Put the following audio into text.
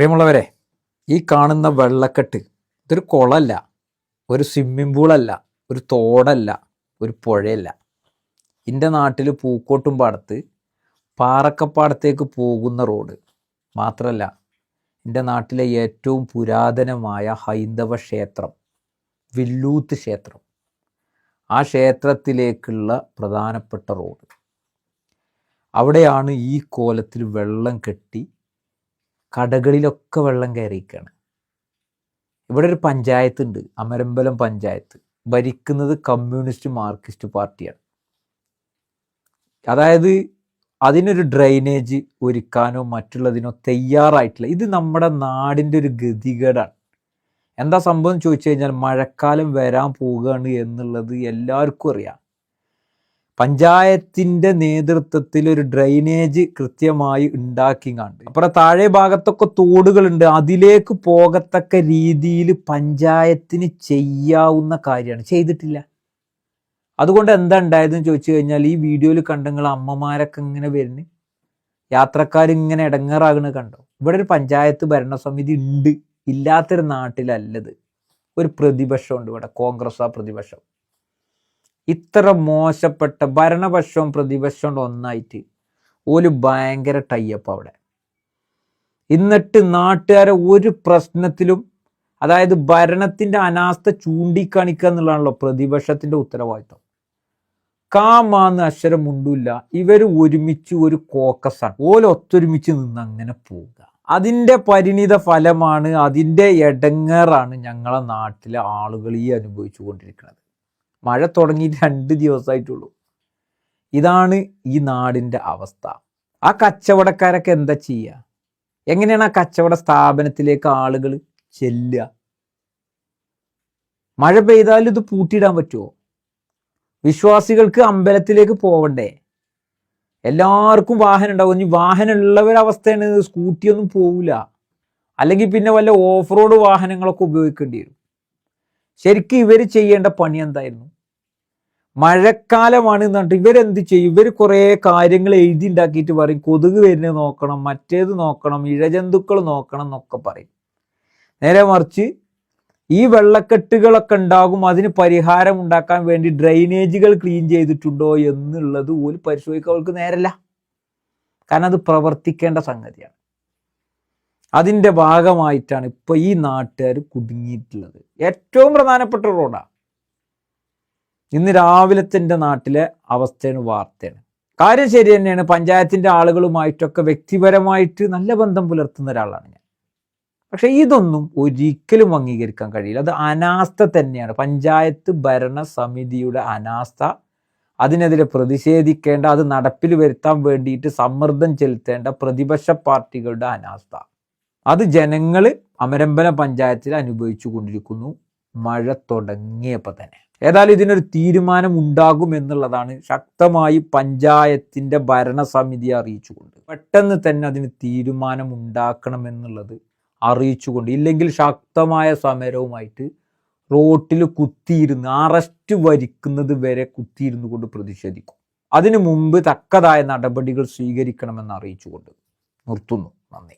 പ്രിയമുള്ളവരെ ഈ കാണുന്ന വെള്ളക്കെട്ട് ഇതൊരു കുളമല്ല ഒരു സ്വിമ്മിംഗ് പൂളല്ല ഒരു തോടല്ല ഒരു പുഴയല്ല. എന്റെ നാട്ടിൽ പൂക്കോട്ടും പാടത്ത് പാറക്കപ്പാടത്തേക്ക് പോകുന്ന റോഡ് മാത്രമല്ല എന്റെ നാട്ടിലെ ഏറ്റവും പുരാതനമായ ഹൈന്ദവ ക്ഷേത്രം വില്ലൂത്ത് ക്ഷേത്രം. ആ ക്ഷേത്രത്തിലേക്കുള്ള പ്രധാനപ്പെട്ട റോഡ്. അവിടെയാണ് ഈ കോലത്തിൽ വെള്ളം കെട്ടി കടകളിലൊക്കെ വെള്ളം കയറിയിരിക്കുകയാണ് ഇവിടെ ഒരു പഞ്ചായത്ത് ഉണ്ട് അമരമ്പലം പഞ്ചായത്ത്. ഭരിക്കുന്നത് കമ്മ്യൂണിസ്റ്റ് മാർക്സിസ്റ്റ് പാർട്ടിയാണ്. അതായത് അതിനൊരു ഡ്രൈനേജ് ഒരുക്കാനോ മറ്റുള്ളതിനോ തയ്യാറായിട്ടില്ല. ഇത് നമ്മുടെ നാടിന്റെ ഒരു ഗതികേടാണ്. എന്താ സംഭവം ചോദിച്ചു കഴിഞ്ഞാൽ മഴക്കാലം വരാൻ പോവുകയാണ് എന്നുള്ളത് എല്ലാവർക്കും അറിയാം. പഞ്ചായത്തിന്റെ നേതൃത്വത്തിൽ ഒരു ഡ്രൈനേജ് കൃത്യമായി ഉണ്ടാക്കി കണ്ട് അപ്പുറം താഴെ ഭാഗത്തൊക്കെ തോടുകളുണ്ട്. അതിലേക്ക് പോകത്തക്ക രീതിയിൽ പഞ്ചായത്തിന് ചെയ്യാവുന്ന കാര്യമാണ്. ചെയ്തിട്ടില്ല. അതുകൊണ്ട് എന്താ ഉണ്ടായതെന്ന് ചോദിച്ചു കഴിഞ്ഞാൽ ഈ വീഡിയോയിൽ കണ്ടെങ്കിൽ അമ്മമാരൊക്കെ ഇങ്ങനെ വരുന്നു. യാത്രക്കാരിങ്ങനെ ഇടങ്ങേറാകണ കണ്ടോ? ഇവിടെ ഒരു പഞ്ചായത്ത് ഭരണസമിതി ഉണ്ട്. ഇല്ലാത്തൊരു നാട്ടിലല്ലത്. ഒരു പ്രതിപക്ഷമുണ്ട് ഇവിടെ. കോൺഗ്രസ് ആ പ്രതിപക്ഷം. ഇത്ര മോശപ്പെട്ട ഭരണപക്ഷവും പ്രതിപക്ഷവും ഒന്നായിട്ട് ഒരു ഭയങ്കര ടൈപ്പ് അവിടെ. എന്നിട്ട് നാട്ടുകാരെ ഒരു പ്രശ്നത്തിലും അതായത് ഭരണത്തിന്റെ അനാസ്ഥ ചൂണ്ടിക്കാണിക്കുക എന്നുള്ളതാണല്ലോ പ്രതിപക്ഷത്തിന്റെ ഉത്തരവാദിത്വം. കാമാന്ന് അക്ഷരം മുണ്ടില്ല. ഇവർ ഒരുമിച്ച് ഒരു കോക്കസാണ് ഓലൊത്തൊരുമിച്ച് നിന്ന് അങ്ങനെ പോവുക. അതിന്റെ പരിണിത ഫലമാണ് അതിന്റെ എടങ്ങേറാണ് ഞങ്ങളെ നാട്ടിലെ ആളുകൾ ഈ അനുഭവിച്ചു കൊണ്ടിരിക്കുന്നത്. മഴ തുടങ്ങി രണ്ട് ദിവസമായിട്ടുള്ളൂ ഇതാണ് ഈ നാടിന്റെ അവസ്ഥ. ആ കച്ചവടക്കാരൊക്കെ എന്താ ചെയ്യുക എങ്ങനെയാണ് ആ കച്ചവട സ്ഥാപനത്തിലേക്ക് ആളുകൾ ചെല്ലുക? മഴ പെയ്താൽ ഇത് പൂട്ടിയിടാൻ പറ്റുമോ വിശ്വാസികൾക്ക് അമ്പലത്തിലേക്ക് പോവണ്ടേ? എല്ലാവർക്കും വാഹനം ഉണ്ടാവും. ഇനി വാഹനം ഉള്ളവരവസ്ഥയാണ് സ്കൂട്ടിയൊന്നും പോവില്ല. അല്ലെങ്കിൽ പിന്നെ വല്ല ഓഫ് റോഡ് വാഹനങ്ങളൊക്കെ ഉപയോഗിക്കേണ്ടി വരും. ശരിക്കും ഇവർ ചെയ്യേണ്ട പണി എന്തായിരുന്നു? മഴക്കാലമാണ് എന്നിട്ട് ഇവരെന്ത് ചെയ്യും? ഇവർ കുറേ കാര്യങ്ങൾ എഴുതി ഉണ്ടാക്കിയിട്ട് പറയും. കൊതുക് വരുന്നത് നോക്കണം മറ്റേത് നോക്കണം ഇഴജന്തുക്കൾ നോക്കണം എന്നൊക്കെ പറയും. നേരെ മറിച്ച് ഈ വെള്ളക്കെട്ടുകളൊക്കെ ഉണ്ടാകും അതിന് പരിഹാരം ഉണ്ടാക്കാൻ വേണ്ടി ഡ്രൈനേജുകൾ ക്ലീൻ ചെയ്തിട്ടുണ്ടോ എന്നുള്ളത് ഒരു പരിശോധിക്കാൻ അവർക്ക് നേരല്ല. കാരണം അത് പ്രവർത്തിക്കേണ്ട സംഗതിയാണ്. അതിന്റെ ഭാഗമായിട്ടാണ് ഇപ്പോൾ ഈ നാട്ടുകാർ കുടുങ്ങിയിട്ടുള്ളത്. ഏറ്റവും പ്രധാനപ്പെട്ട റോഡാണ് ഇന്ന് രാവിലത്തെ നാട്ടിലെ അവസ്ഥയാണ് വാർത്തയാണ്. കാര്യം ശരി തന്നെയാണ്. പഞ്ചായത്തിന്റെ ആളുകളുമായിട്ടൊക്കെ വ്യക്തിപരമായിട്ട് നല്ല ബന്ധം പുലർത്തുന്ന ഒരാളാണ് ഞാൻ. പക്ഷെ ഇതൊന്നും ഒരിക്കലും അംഗീകരിക്കാൻ കഴിയില്ല. അത് അനാസ്ഥ തന്നെയാണ്. പഞ്ചായത്ത് ഭരണ സമിതിയുടെ അനാസ്ഥ. അതിനെതിരെ പ്രതിഷേധിക്കേണ്ട അത് നടപ്പിൽ വരുത്താൻ വേണ്ടിയിട്ട് സമ്മർദ്ദം ചെലുത്തേണ്ട പ്രതിപക്ഷ പാർട്ടികളുടെ അനാസ്ഥ. അത് ജനങ്ങൾ അമരമ്പല പഞ്ചായത്തിൽ അനുഭവിച്ചു കൊണ്ടിരിക്കുന്നു. മഴ തുടങ്ങിയപ്പോൾ തന്നെ. ഏതായാലും ഇതിനൊരു തീരുമാനം ഉണ്ടാകും എന്നുള്ളതാണ് ശക്തമായി പഞ്ചായത്തിന്റെ ഭരണസമിതി അറിയിച്ചുകൊണ്ട്. പെട്ടെന്ന് തന്നെ അതിന് തീരുമാനം ഉണ്ടാക്കണം എന്നുള്ളത് അറിയിച്ചുകൊണ്ട്. ഇല്ലെങ്കിൽ ശക്തമായ സമരവുമായിട്ട് റോട്ടിൽ കുത്തിയിരുന്ന് അറസ്റ്റ് വരിക്കുന്നത് വരെ കുത്തിയിരുന്നു കൊണ്ട് പ്രതിഷേധിക്കും. അതിനു മുമ്പ് തക്കതായ നടപടികൾ സ്വീകരിക്കണമെന്ന് അറിയിച്ചുകൊണ്ട് നിർത്തുന്നു. നന്ദി.